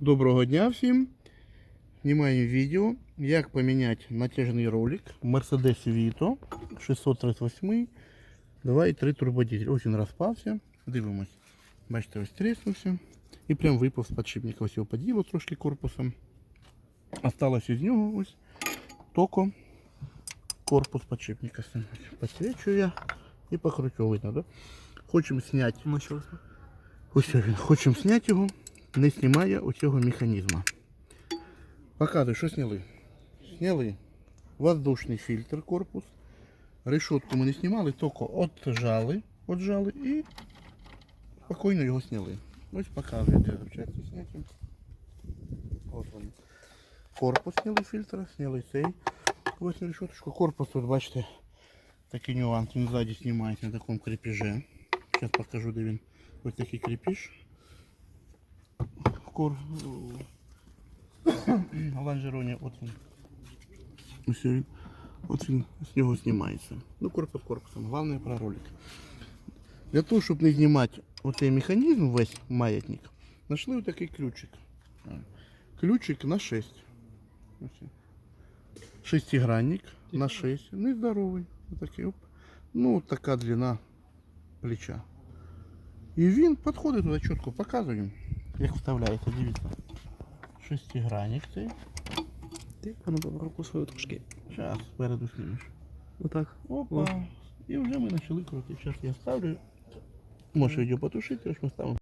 Доброго дня всім. Знімаємо відео, як поміняти натяжний ролик в Mercedes Vito 638 2.3 турбодизель. Ось він розпався. Дивимось. Бачите, ось тріснувся. І прям випав з підшипника. Ось його поділо трошки корпусом. Осталось із нього ось токо корпус підшипника. Посвічую я і покручу видно, да? Хочемо зняти Ну? Хочемо зняти його, не знімає оцього механізму. Показую, що зняли. Зняли воздушний фільтр корпус. Решетку ми не знімали, тільки отжали, отжали і спокійно його зняли. Ось показую, де запчасті зняті. Ось вони. Корпус зняли фільтр, зняли цей. Ось решеточку. Корпус, тут бачите, такий нюанс, він ззаді знімається на такому крепеже. Зараз покажу, де він. Ось такий крепеж. Кор... Лонжероні, от він. Ось він. От він з нього знімається. Ну, корпус корпусом. Головне про ролик. Для того, щоб не знімати оцей механізм, весь маятник, знайшли отакий ключик. Ключик на 6. Ось він. Шестигранник на 6. Нездоровий. Отакий, оп. Ну, от така длина плеча. І він підходить туди чітко, показуємо, Як вставляється, дивіться. Шестигранник цей. Ти а ну руку свою трошки. Зараз спереду знімеш. Отак. Опа. І вже ми почали крутити. Зараз я ставлю. Можеш відео потушити, аж ми ставимо.